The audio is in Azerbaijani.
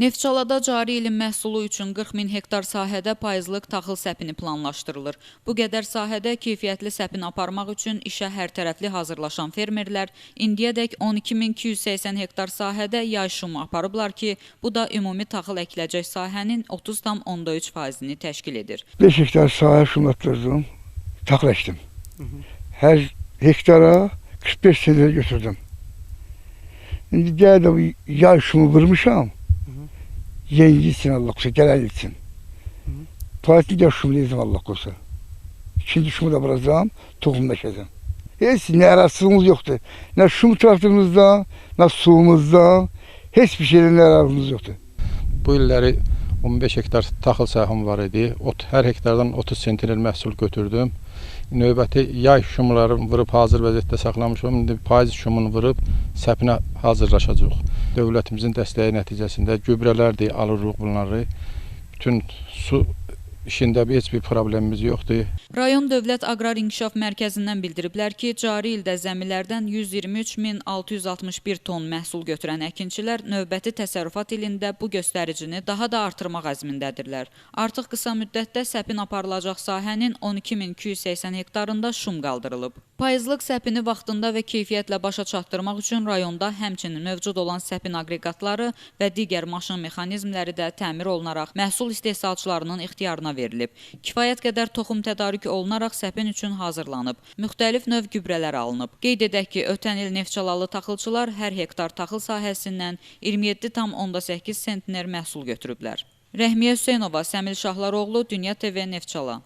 Neftçalada cari ilin məhsulu üçün 40 min hektar sahədə payızlıq taxıl səpini planlaşdırılır. Bu qədər sahədə keyfiyyətli səpin aparmaq üçün işə hərtərəfli hazırlaşan fermerlər indiyədək 12280 hektar sahədə yay şumu aparıblar ki, bu da ümumi taxıl əkiləcək sahənin 30,3 faizini təşkil edir. 5 hektar sahə şumlattırdım. Taxıl əkdim. Hər hektara 45 senede götürdüm. İndi gəl də bu yay şumu vurmuşam. Yeni gitsin Allah korusun, gelen gitsin. Fatih de şumlayacağım Allah korusun. İkinci şumu da vuracağım, tohum ekeceğim. Hiç ne arasımız yoktu. Ne şum traktörümüzde, ne suyumuzda, hiçbir şeyden ne arasımız yoktu. Bu illəri 15 hektar taxıl sahəm var idi. Ot, hər hektardan 30 sentinel məhsul götürdüm. Növbəti yay şumlarını vurub hazır vəziyyətdə saxlamışam. İndi payız şumunu vurub səpinə hazırlaşacağıq. Dövlətimizin dəstəyi nəticəsində gübrələrdir, alırıq bunları. Bütün su işində heç bir problemimiz yoxdur. Rayon Dövlət Aqrar İnkişaf Mərkəzindən bildiriblər ki, cari ildə zəmilərdən 123661 ton məhsul götürən əkinçilər növbəti təsərrüfat ilində bu göstəricini daha da artırmaq əzmindədirlər. Artıq qısa müddətdə səpin aparılacaq sahənin 12280 hektarında şum qaldırılıb. Payızlıq səpini vaxtında və keyfiyyətlə başa çatdırmaq üçün rayonda həmçinin mövcud olan səpin aqreqatları və digər maşın mexanizmləri də təmir olunaraq məhsul istehsalçılarının ixtiyarına verilib. Kifayət qədər toxum tədarük olunaraq səpin üçün hazırlanıb. Müxtəlif növ gübrələr alınıb. Qeyd edək ki, ötən il Neftçalalı taxılçılar hər hektar taxıl sahəsindən 27,8 sentner məhsul götürüblər. Rəhmiyə Hüseynova, Səmil Şahlaroğlu, Dünya TV Neftçala.